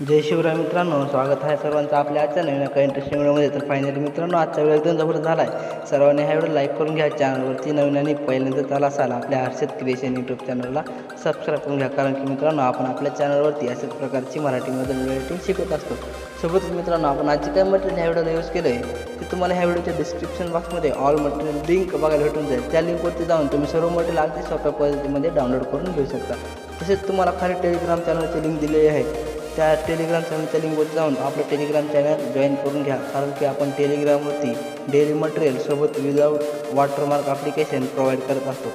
जय शिवराय मित्रांनो स्वागत आहे सर्वांचं आपल्या आजच्या नवीन एका इंटरेस्टिंग व्हिडिओमध्ये तर फायनली मित्रांनो आजचा व्हिडिओ एकदम जबरदस्त झाला आहे सर्वांनी हा व्हिडिओ लाईक करून घ्या चॅनलवरती नवीन आणि पहिल्यांदा त्याला असाल आपल्या हर्षद क्रिएशन यूट्यूब चॅनलला सबस्क्राईब करून घ्या. कारण की मित्रांनो आपण आपल्या चॅनलवरती अशाच प्रकारची मराठीमध्ये व्हिडिओ शिकत असतो. सोबतच मित्रांनो आपण आज जे काय मटेरियल ह्या व्हिडिओला यूज केलं आहे ते तुम्हाला ह्या व्हिडिओच्या डिस्क्रिप्शन बॉक्समध्ये ऑल मटेरियल लिंक बघायला भेटून जाईल. त्या लिंकवरती जाऊन तुम्ही सर्व मटेरियल अगदी सोप्या पद्धतीमध्ये डाउनलोड करून घेऊ शकता. तसेच तुम्हाला खाली टेलिग्राम चॅनलची लिंक दिलेली आहे त्या टेलिग्राम चॅनलच्या लिंकवर जाऊन आपलं टेलिग्राम चॅनल जॉईन करून घ्या. कारण की आपण टेलिग्रामवरती डेली मटेरियल सोबत विदाऊट वॉटरमार्क ॲप्लिकेशन प्रोव्हाइड करत असतो.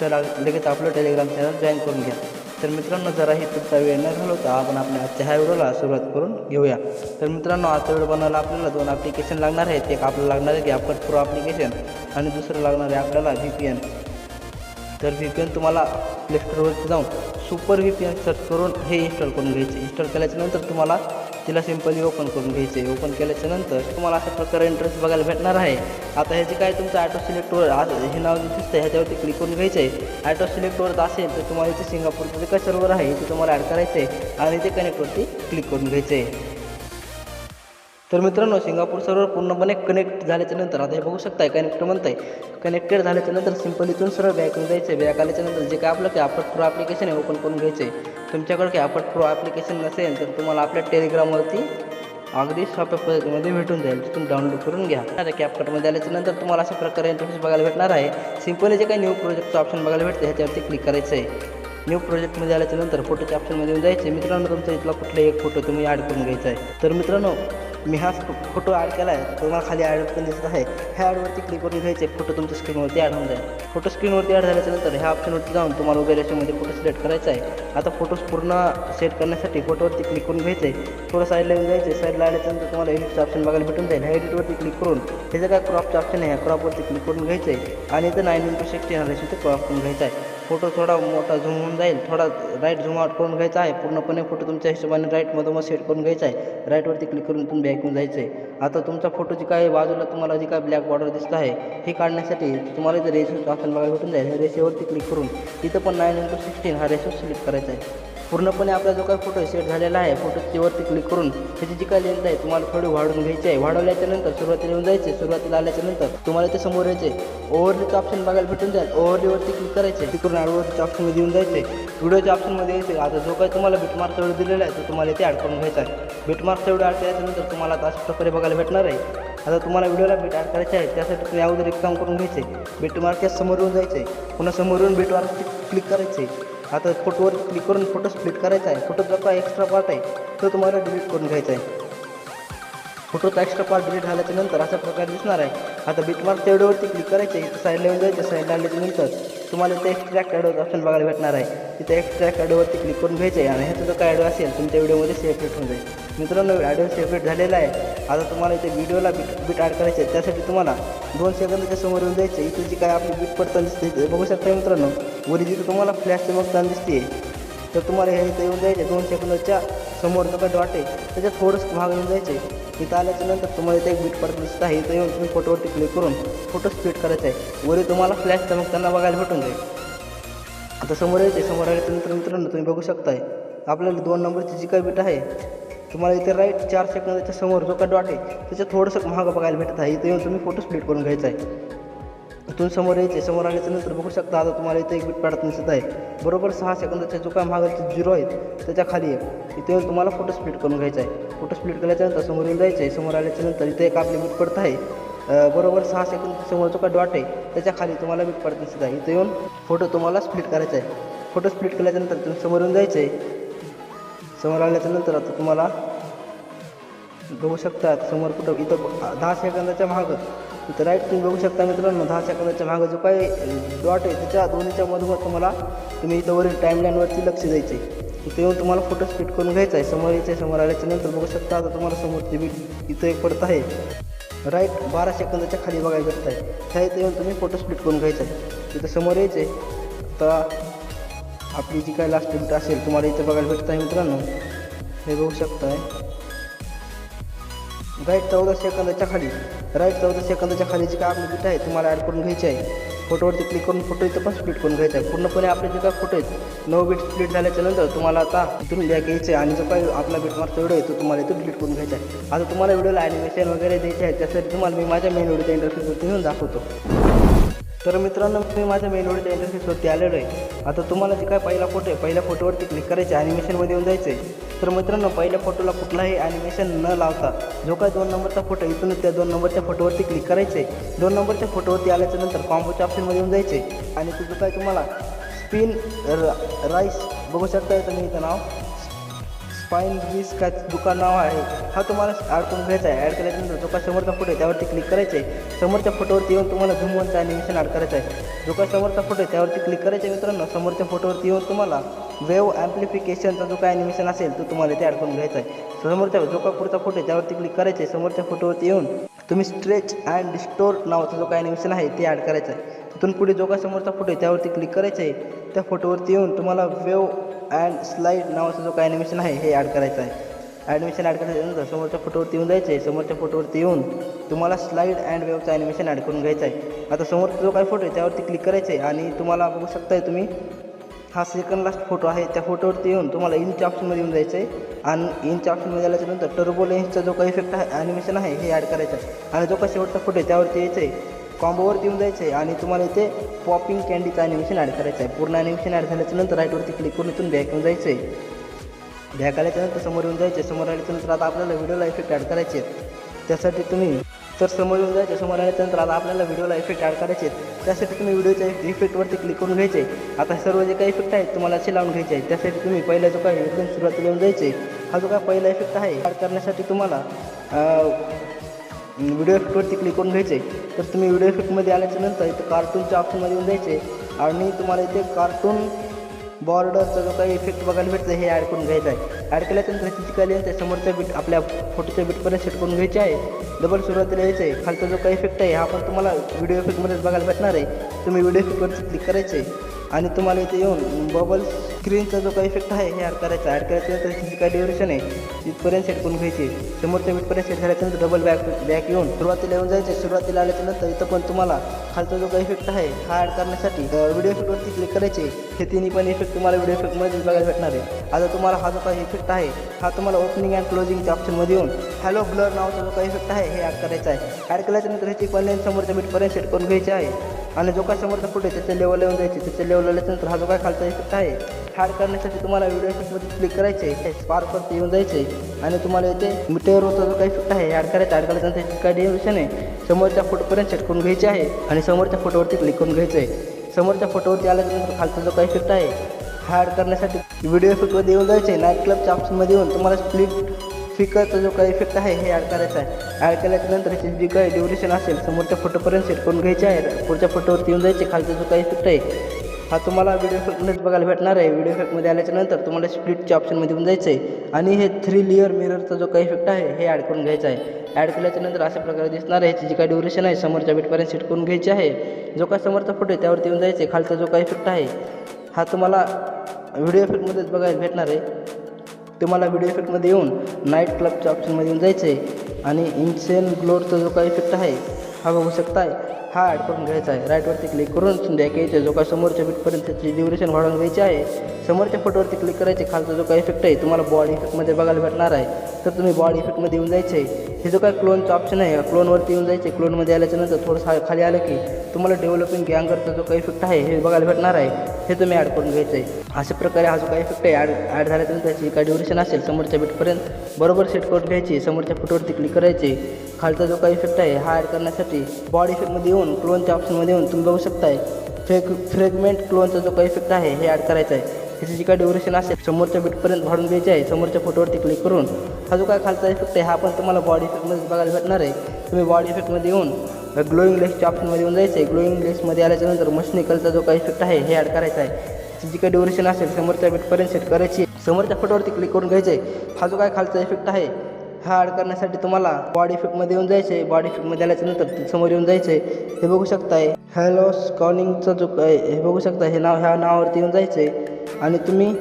तर लगेच आपलं टेलिग्राम चॅनल जॉईन करून घ्या. तर मित्रांनो जराही तुमचा वेळ न घालवता आपण आपल्या आजच्या ह्या व्हिडिओला सुरुवात करून घेऊया. तर मित्रांनो आजचा व्हिडिओ बनवायला आपल्याला दोन ॲप्लिकेशन लागणार आहेत. एक आपल्याला लागणार आहे की प्रो ॲप्लिकेशन आणि दुसरं लागणार आहे आपल्याला व्ही पी एन तर व्ही पी एन तुम्हाला प्ले जाऊन super V P N search करून हे इन्स्टॉल करून घ्यायचे. इन्स्टॉल केल्याच्यानंतर तुम्हाला तिला सिम्पली ओपन करून घ्यायचे. ओपन केल्याच्यानंतर तुम्हाला अशा प्रकारे इंटरेस्ट बघायला भेटणार आहे. आता ह्याचे काय तुमचं ॲटो सिलेक्टवर आज हे नाव जे दिसतं ह्याच्यावरती क्लिक करून घ्यायचं. आहे ॲटो सिलेक्टवर असेल तर तुम्हाला इथे सिंगापूरचं जे काय सर्वर आहे ते तुम्हाला ॲड करायचं आहे आणि ते कनेक्टवरती क्लिक करून घ्यायचं आहे तर मित्रांनो सिंगापूर सर्वर पूर्णपणे कनेक्ट झाल्याच्यानंतर आता हे बघू शकताय कनेक्ट म्हणताय कनेक्टेड झाल्याच्यानंतर सिंपल इथून सरळ बॅक जायचं बॅक आल्याच्यानंतर जे काय आपलं की आपट प्रो ॲप्लिकेशन आहे ओपन करून घ्यायचं आहे तुमच्याकडे की आपट प्रो ॲप्लिकेशन नसेल तर तुम्हाला आपल्या टेलिग्रामवरती अगदी सोप्या पद्धतीमध्ये भेटून जाईल. तुम्ही डाउनलोड करून घ्या. आता कॅपकटमध्ये आल्याच्यानंतर तुम्हाला अशा प्रकारे इंटरफेस बघायला भेटणार आहे. सिम्पली जे काही न्यू प्रोजेक्टचं ऑप्शन बघायला भेटतं ह्याच्यावरती क्लिक करायचं आहे न्यू प्रोजेक्टमध्ये आल्याच्यानंतर फोटोच्या ऑप्शनमध्ये येऊन जायचं मित्रांनो तुमचा इथला कुठलाही एक फोटो तुम्ही ॲड करून घ्यायचा आहे. तर मित्रांनो मी हा फोटो ॲड केला आहे तुम्हाला खाली ॲड पण दिसत आहे. ह्या ॲडवरती क्लिक करून घ्यायचे. फोटो तुमच्या स्क्रीनवरती ॲड होऊन जाईल. फोटो स्क्रीनवरती ॲड झाल्याच्यानंतर ह्या ऑप्शनवरती जाऊन तुम्हाला उभ्या याच्यामध्ये फोटो सिलेक्ट करायचा आहे. आता फोटोज पूर्ण सेट करण्यासाठी फोटोवरती क्लिक करून घ्यायचे. थोडं साईडला येऊन जायचे. साईडला आल्याच्यानंतर तुम्हाला एडिटचं ऑप्शन बघायला भेटून जाईल. ह्या एडिटवरती क्लिक करून हे जे काय क्रॉपचं ऑप्शन आहे ह्या क्रॉपवरती क्लिक करून घ्यायचं आहे. आणि इथं नाईन इंटू सिक्स्टीन हंड्रेड ते क्रॉप करून घ्यायचा आहे. फोटो थोडा मोठा झूम होऊन जाईल. थोडा राईट झूम आउट करून घ्यायचा आहे. पूर्णपणे फोटो तुमच्या हिशोबाने राईटमधून सेट करून घ्यायचा आहे. राईटवरती क्लिक करून तुम्ही ऐकून जायचं आहे आता तुमचा फोटोची काय बाजूला तुम्हाला जी काय ब्लॅक बॉर्डर दिसत आहे हे काढण्यासाठी तुम्हाला इथं रेशो ऑप्शन बघायला भेटून जाईल. रेशोवरती क्लिक करून इथं पण नाईन इंटू सिक्स्टीन हा रेशो सिलेक्ट करायचा आहे. पूर्णपणे आपला जो काही फोटो सेट झालेला आहे फोटो वरती क्लिक करून त्याची जी काय लेंथ आहे तुम्हाला थोडी वाढवून घ्यायची आहे. वाढवल्याच्या नंतर सुरुवातीला येऊन जायचे सुरुवातीला आल्याच्यानंतर तुम्हाला ते समोर यायचे. ओव्हरलीचं ऑप्शन बघायला भेटून जाईल. ओव्हरलीवरती क्लिक करायचे. तिकडून करून ऑप्शनमध्ये येऊन जायचे. व्हिडिओच्या ऑप्शनमध्ये यायचे. आता जो काही तुम्हाला बिटमार्क तेवढं दिलेला आहे तो तुम्हाला ते ॲड करून घ्यायचा आहे. बिटमार्क तेवढं ॲड केल्याच्यानंतर तुम्हाला आता अशा प्रकारे बघायला भेटणार आहे. आता तुम्हाला व्हिडिओला बीट ॲड करायचे आहे त्यासाठी तुम्ही अगोदर एक काम करून घ्यायचे. बिटमार्कच्या समोर येऊन जायचे. पुन्हा समोर येऊन बिटमार्क क्लिक करायचे. आता फोटोवर क्लिक करून फोटो स्प्लिट करायचा आहे. फोटोचा का एक्स्ट्रा पार्ट आहे तो तुम्हाला डिलीट करून घ्यायचा आहे. फोटोचा एक्स्ट्रा पार्ट डिलीट झाल्याच्यानंतर अशा प्रकारे दिसणार आहे. आता बिटमार्क तेवढ्यावरती क्लिक करायचे इथं साईडला येऊन जायचं साईडला आल्याच्यानंतर तुम्हाला ते एक्स्ट्रॅक्ट ॲडोचं ऑप्शन बघायला भेटणार आहे. तिथे एक्स्ट्रॅक्ट ॲडोवरती क्लिक करून घ्यायचं आहे. आणि ह्याचं जो काय ॲडो असेल तुमच्या व्हिडिओमध्ये सेपरेट होऊन जाईल. मित्रांनो व्हिडिओ सेपरेट झालेला आहे. आता तुम्हाला इथे व्हिडिओला बीट बीट ॲड करायचे आहे. त्यासाठी तुम्हाला दोन सेकंदाच्या समोर येऊन जायचे इथे जी काय आपली बीट पडताना दिसते ते बघू शकता मित्रांनो. वरी जिथे तुम्हाला फ्लॅशचे चमकताना दिसते तर तुम्हाला हे इथं येऊन जायचे दोन सेकंदाच्या समोर जो काय डॉट आहे थोडंसं भाग येऊन जायचे इथं आल्याच्यानंतर तुम्हाला इथे एक बीट पडत दिसत आहे. इथं येऊन तुम्ही फोटोवरती क्लिक करून फोटो स्पीड करायचा आहे वरी तुम्हाला फ्लॅश चमकताना बघायला भेटून जाईल. आता समोर यायचे समोर आल्याच्यानंतर मित्रांनो तुम्ही बघू शकताय. आपल्याला दोन नंबरची जी काय बीट आहे तुम्हाला इथे राईट चार सेकंदाच्या समोर जो का डॉट आहे त्याच्यात थोडंसं महाग बघायला भेटत आहे. इथं येऊन तुम्ही फोटो स्प्लिट करून घ्यायचा आहे. इथून समोर यायचे समोर आल्याच्यानंतर बघू शकता आता तुम्हाला इथे एक बीट पडत दिसत आहे. बरोबर सहा सेकंदाच्या जो काय महागाचे झिरो आहेत त्याच्याखाली आहे. इथे येऊन तुम्हाला फोटो स्प्लिट करून घ्यायचा आहे. फोटो स्प्लिट केल्याच्यानंतर समोर येऊन जायचं आहे. समोर आल्याच्यानंतर इथे एक आपली बीट पडत आहे. बरोबर सहा सेकंद समोर जो काय डॉट आहे त्याच्याखाली तुम्हाला बीट पडत दिसत आहे. इथे येऊन फोटो तुम्हाला स्प्लिट करायचा आहे. फोटो स्प्लिट केल्याच्यानंतर तुम्ही समोर येऊन जायचं आहे. समोर आल्याच्यानंतर आता तुम्हाला बघू शकता समोर कुठं इथं दहा सेकंदाच्या मागं. इथं राईट तुम्ही बघू शकता मित्रांनो दहा सेकंदाच्या मागं जो काही डॉट आहे त्याच्या दोन्हीच्या मधोमध तुम्हाला तुम्ही इथं वरील टाईमलाईनवरती लक्ष द्यायचे इथं येऊन तुम्हाला फोटो स्पीड करून घ्यायचा आहे. समोर यायचं आहे समोर आल्याच्यानंतर बघू शकता आता तुम्हाला समोरची बीट इथं एक पडत आहे. राईट बारा सेकंदाच्या खाली बघायला भेटत आहे ह्या इथं येऊन तुम्ही फोटो स्प्लिट करून घ्यायचा आहे. तिथं समोर यायचं आहे आता आपली जी काय लास्ट लिमिट असेल तुम्हाला इथं बघायला भेटत आहे मित्रांनो. हे बघू शकताय. राईट चौदा सेकंदाच्या खाली. राईट चौदा सेकंदाच्या खाली जी काय आपली बिट आहे तुम्हाला ॲड करून घ्यायची आहे. फोटोवरती क्लिक करून फोटो इथं पण स्प्लिट करून घ्यायचा आहे. पूर्णपणे आपले जे काय फोटो आहेत नऊ बीट स्प्लिट झाल्याच्यानंतर तुम्हाला आता इथून बॅक घ्यायचं आहे. आणि जो काही आपला बीटमार्कचा व्हिडिओ आहे तो तुम्हाला इथून डिलीट करून घ्यायचा आहे. आता तुम्हाला व्हिडिओला ॲनिमेशन वगैरे द्यायचे आहे त्यासाठी तुम्हाला मी माझ्या मेन व्हिडिओच्या इंटरफेसवरती घेऊन दाखवतो. तर मित्रांनो मी माझ्या मेन व्हिडिओच्या इंटरफेसवरती आलेलो आहे. आता तुम्हाला जे काय पहिला फोटो आहे पहिल्या फोटोवरती क्लिक करायचे ॲनिमेशनमध्ये येऊन जायचं आहे तर मित्रांनो पहिल्या फोटोला कुठलाही ॲनिमेशन न लावता जो काय दोन नंबरचा फोटो आहे, इथूनच त्या दोन नंबरच्या फोटोवरती क्लिक करायचं. आहे दोन नंबरच्या फोटोवरती आल्याच्यानंतर कॉम्बोच्या ऑप्शनमध्ये येऊन जायचे. आणि तुझं काय तुम्हाला स्पिन राईस बघू शकता तुम्ही इथं नाव? फाईन वीस काय दुकान नाव आहे. हा तुम्हाला ॲड करून घ्यायचा आहे. ॲड केल्यानंतर जो समोरचा फोटो आहे त्यावरती क्लिक करायचे. आहे समोरच्या फोटोवरती येऊन तुम्हाला झुमवनचा ॲनिमेशन ॲड करायचं आहे. जो समोरचा फोटो आहे त्यावरती क्लिक करायचे आहे मित्रांनो. समोरच्या फोटोवरती येऊन तुम्हाला वेव ॲम्प्लिफिकेशनचा जो काय ॲनिमेशन असेल तो तुम्हाला ते ॲड करून घ्यायचा आहे. समोरच्या जो पुढचा फोटो आहे त्यावरती क्लिक करायचे. आहे समोरच्या फोटोवरती येऊन तुम्ही स्ट्रेच अँड डिस्टोर नावाचा जो काय ॲनिमेशन आहे ते ॲड करायचं आहे. तिथून पुढे जो काय समोरचा फोटो आहे त्यावरती क्लिक करायचं आहे. त्या फोटोवरती येऊन तुम्हाला वेव अँड स्लाईड नावाचा जो काय ॲनिमेशन आहे हे ॲड करायचं आहे. ॲडमिशन ॲड करायच्यानंतर समोरच्या फोटोवरती येऊन जायचं आहे समोरच्या फोटोवरती येऊन तुम्हाला स्लाईड अँड वेवचं ॲनिमेशन ॲड करून घ्यायचं आहे. आता समोरचा जो काय फोटो आहे त्यावरती क्लिक करायचं आहे आणि तुम्हाला बघू शकताय तुम्ही हा सेकंड लास्ट फोटो आहे. त्या फोटोवरती येऊन तुम्हाला इंच ऑप्शनमध्ये येऊन जायचं आहे आणि इंच ऑप्शनमध्ये आल्याच्यानंतर टर्बो लेन्सचा जो काही इफेक्ट आहे ॲनिमेशन आहे हे ॲड करायचं आहे. आणि जो काही शेवटचा फोटो आहे त्यावरती यायचं आहे कॉम्बोवरती येऊन जायचं आहे आणि तुम्हाला इथे पॉपिंग कॅन्डीचं ॲनिमेशन ॲड करायचं आहे पूर्ण ॲनिमेशन ॲड झाल्याच्यानंतर राईटवरती क्लिक करून इथून बॅक येऊन जायचं आहे बॅक आल्याच्यानंतर समोर येऊन जायचे समोर आल्याच्यानंतर आता आपल्याला व्हिडिओला इफेक्ट ॲड करायचे आहेत. त्यासाठी तुम्ही तर समोर येऊन जायचं समोर आल्याच्यानंतर आता आपल्याला व्हिडिओला इफेक्ट ॲड करायचे आहेत. त्यासाठी तुम्ही व्हिडिओच्या इफेक्टवरती क्लिक करून घ्यायचे आता सर्व जे काही इफेक्ट आहेत तुम्हाला असे लावून घ्यायचे आहेत. त्यासाठी तुम्ही पहिला जो काय एकदम सुरुवातीला येऊन जायचे हा जो काय पहिला इफेक्ट आहे ॲड करण्यासाठी तुम्हाला व्हिडिओ इफेक्टवरती क्लिक करून घ्यायचे. तर तुम्ही व्हिडिओ इफेक्टमध्ये आल्याच्यानंतर इथं कार्टूनच्या ऑप्शनमध्ये येऊन जायचे. आणि तुम्हाला इथे कार्टून बॉर्डरचा जो काही इफेक्ट बघायला भेटतं हे ॲड करून घ्यायचं आहे. ॲड केल्यानंतर फिजिकली ते समोरच्या बीट आपल्या फोटोच्या बीटपर्यंत सेट करून घ्यायचे आहे. डबल सुरुवातीला यायचं आहे खालचा जो काही इफेक्ट आहे हा पण तुम्हाला व्हिडिओ इफेक्टमध्येच बघायला भेटणार आहे. तुम्ही व्हिडिओ इफेक्टवरती क्लिक करायचे. आणि तुम्हाला इथे येऊन बबल स्क्रीनचा जो काही इफेक्ट आहे हे ॲड करायचा. ॲड करायच्यानंतर त्याची काय ड्युरेशन आहे. तिथपर्यंत सेट करून घ्यायची. समोरच्या मिटपर्यंत सेट झाल्याच्यानंतर डबल बॅक बॅक येऊन सुरुवातीला येऊन जायचे. सुरुवातीला आल्याच्यानंतर इथं पण तुम्हाला खालचा जो काही इफेक्ट आहे हा ॲड करण्यासाठी व्हिडिओ इफेक्टवरती क्लिक करायचे. हे तिन्ही पण इफेक्ट तुम्हाला व्हिडिओ इफेक्टमध्ये बघायला भेटणार आहे. आता तुम्हाला हा जो काही इफेक्ट आहे हा तुम्हाला ओपनिंग अँड क्लोजिंगच्या ऑप्शनमध्ये येऊन हॅलो ब्लर नावाचा जो काही इफेक्ट आहे हे ॲड करायचा आहे. ॲड केल्याच्यानंतर ह्याची पण लाईन समोरच्या मीटपर्यंत सेट करून घ्यायची आहे. आणि जो काय समोरचा फोटो आहे त्याच्या लेवलला येऊन जायचे. त्याच्या लेवल आल्याच्यानंतर हा जो काय खालचा इफेक्ट आहे हार्ड करण्यासाठी तुम्हाला व्हिडिओ इफेक्टमध्ये क्लिक करायचे आहे. स्पार्कवरती येऊन जायचे आणि तुम्हाला इथे मिटेवरचा जो काही इफेक्ट आहे ॲड करायचा ॲड करायचा त्याची काय डिरेशन आहे. समोरच्या फोटोपर्यंत सेट करून घ्यायचे आहे. आणि समोरच्या फोटोवरती क्लिक करून घ्यायचं आहे. समोरच्या फोटोवरती आल्याच्यानंतर खालचा जो काही इफेक्ट आहे हार्ड करण्यासाठी व्हिडिओ इफेक्टमध्ये येऊन जायचे नाईट क्लबच्या ऑप्शनमध्ये येऊन तुम्हाला स्प्लिट स्पीकरचा जो काही इफेक्ट आहे हे ॲड करायचा आहे. ॲड केल्याच्यानंतर ह्याची जी काही ड्युरेशन असेल समोरच्या फोटोपर्यंत सेट करून घ्यायचे आहे पुढच्या फोटोवरती येऊन जायचे खालचा जो काही इफेक्ट आहे हा तुम्हाला व्हिडिओ इफेक्टमध्येच बघायला भेटणार आहे. व्हिडिओ इफेक्टमध्ये आल्याच्यानंतर तुम्हाला स्प्लिटच्या ऑप्शनमध्ये येऊन जायचं आहे आणि हे थ्री लेअर मिररचा जो काही इफेक्ट आहे हे ॲड करून घ्यायचं आहे. ॲड केल्याच्यानंतर अशा प्रकारे दिसणार आहे ह्याची जी काही ड्युरेशन आहे समोरच्या बीटपर्यंत सेट करून घ्यायची आहे. जो काय समोरचा फोटो आहे त्यावरती येऊन जायचं आहे खालचा जो काही इफेक्ट आहे हा तुम्हाला व्हिडिओ इफेक्टमध्येच बघायला भेटणार आहे. तुम्हाला व्हिडिओ इफेक्टमध्ये येऊन नाईट क्लबच्या ऑप्शनमध्ये येऊन जायचं आहे आणि इन्सेन ग्लोरचा जो काही इफेक्ट आहे हा बघू शकताय. हा ॲड करून घ्यायचा आहे. राईटवरती क्लिक करून द्या घ्यायचं जो काय समोरच्या फिटपर्यंत त्याची ड्युरेशन वाढवून घ्यायची आहे. समोरच्या फोटोवरती क्लिक करायचे. खालचा जो काही इफेक्ट आहे तुम्हाला बॉडी इफेक्टमध्ये बघायला भेटणार आहे. तर तुम्ही बॉडी इफेक्टमध्ये येऊन जायचं आहे हे जो काय क्लोनचा ऑप्शन आहे क्लोनवरती येऊन जायचे. क्लोनमध्ये आल्याच्यानंतर थोडंसं खाली आलं की तुम्हाला डेव्हलपिंग गँगरचा जो काही इफेक्ट आहे हे बघायला भेटणार आहे. हे तुम्ही ॲड करून घ्यायचं आहे अशा प्रकारे हा जो काही इफेक्ट आहे ॲड ॲड झाल्याच्यानंतर त्याची काय ड्युरेशन असेल समोरच्या बीटपर्यंत बरोबर सेट करून घ्यायची. समोरच्या फोटोवरती क्लिक करायचे. खालचा जो काही इफेक्ट आहे हा ॲड करण्यासाठी बॉडी इफेक्टमध्ये येऊन क्लोनच्या ऑप्शनमध्ये येऊन तुम्ही बघू शकताय. फ्रेग फ्रेगमेंट क्लोनचा जो काही इफेक्ट आहे हे ॲड करायचा आहे ह्याची जी काय ड्युरेशन असेल समोरच्या बीटपर्यंत वाढून द्यायची आहे समोरच्या फोटोवरती क्लिक करून हा जो काय खालचा इफेक्ट आहे हा पण तुम्हाला बॉडी इफेक्टमध्ये बघायला भेटणार आहे. तुम्ही बॉडी इफेक्टमध्ये येऊन ग्लोईंग लेसच्या ऑप्शनमध्ये येऊन जायचं आहे. ग्लोईंग लेसमध्ये आल्याच्यानंतर मशनिकलचा जो काही इफेक्ट आहे हे ॲड करायचा आहे. जी काय ड्युरेशन असेल समोरच्या बीटपर्यंत सेट करायची समोरच्या फोटोवरती क्लिक करून घ्यायचं आहे. हा जो काय खालचा इफेक्ट आहे हा ॲड करण्यासाठी तुम्हाला बॉडी इफेक्टमध्ये येऊन जायचं आहे. बॉडी इफेक्टमध्ये आल्याच्यानंतर समोर येऊन जायचं आहे. हे बघू शकताय. हॅलो स्कॉनिंगचं जो काय हे बघू शकता हे नाव ह्या नावावरती येऊन जायचं आहे. आणि तुम्ही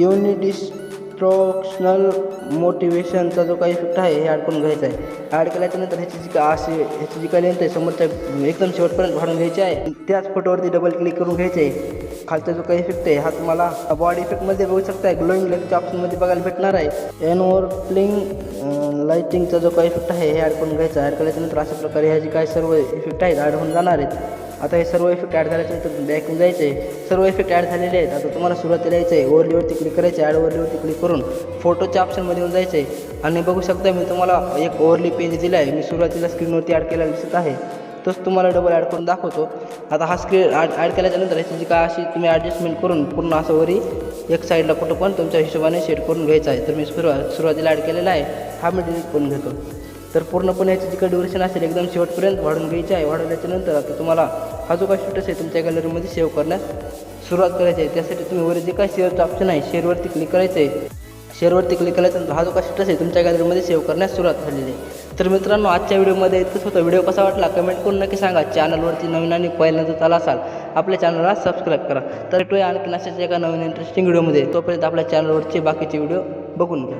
युनिडिस्ट्रोक्शनल मोटिवेशनचा जो काही इफेक्ट आहे हे अडकून घ्यायचा आहे. ॲड केल्याच्यानंतर ह्याची जी का अशी ह्याची जी काय लेंथ आहे समोरच्या एकदम शेवटपर्यंत वाढून घ्यायची आहे. त्याच फोटोवरती डबल क्लिक करून घ्यायचे आहे. खालचा जो काही इफेक्ट आहे हा तुम्हाला बॉडी इफेक्टमध्ये बघू शकता ग्लोईंग लेगच्या ऑप्शनमध्ये बघायला भेटणार आहे. एनवर प्लिंग लाईटिंगचा जो काही इफेक्ट आहे हे ॲड करून घ्यायचा ॲड केल्याच्यानंतर अशा प्रकारे ह्या काय काही सर्व इफेक्ट आहेत ॲड होऊन जाणार आहेत. आता हे सर्व इफेक्ट ॲड करायच्यानंतर बॅक जायचे. आहे सर्व इफेक्ट ॲड झालेले आहेत. आता तुम्हाला सुरुवातीला यायचं आहे ओरलीवरती क्लिक करायचं आहे ॲड ओरलीवरती क्लिक करून फोटोच्या ऑप्शनमध्ये येऊन जायचं आहे आणि बघू शकता मी तुम्हाला एक ओवरली पेज दिला आहे मी सुरुवातीला स्क्रीनवरती ॲड केलेला दिसत आहे. तोच तुम्हाला डबल ॲड करून दाखवतो. आता हा स्क्रीन ॲड ॲड केल्याच्यानंतर याची जी काय अशी तुम्ही ॲडजस्टमेंट करून पूर्ण असं वरी एक साईडला फोटो पण तुमच्या हिशोबाने सेट करून घ्यायचा आहे. तर मी सुरुवात सुरुवातीला ॲड केलेला आहे. हा मी डिलीट करून घेतो. तर पूर्णपणे याची जी ड्युरेशन असेल एकदम शेवटपर्यंत वाढून घ्यायची आहे. वाढवल्याच्यानंतर आता तुम्हाला हा जो काय शूट आहे तुमच्या गॅलरीमध्ये सेव्ह करण्यास सुरुवात करायची आहे. त्यासाठी तुम्ही वर जे काय शेअरचं ऑप्शन आहे शेअरवरती क्लिक करायचं आहे. शेअरवरती क्लिक केल्यानंतर हा जो का स्टेटस आहे तुमच्या गॅलरीमध्ये सेव्ह करण्यास सुरुवात झालेली आहे. तर मित्रांनो आजच्या व्हिडिओमध्ये इतकंच होतं. व्हिडिओ कसा वाटला कमेंट करून नक्की सांगा. चॅनलवरती नवीन आणि पहिल्यांदा चाला असाल आपल्या चॅनलला सबस्क्राईब करा. तर भेटूया आणखी अशाच एका नवीन इंटरेस्टिंग व्हिडिओमध्ये तोपर्यंत आपल्या चॅनलवरचे बाकीचे व्हिडिओ बघून घ्या.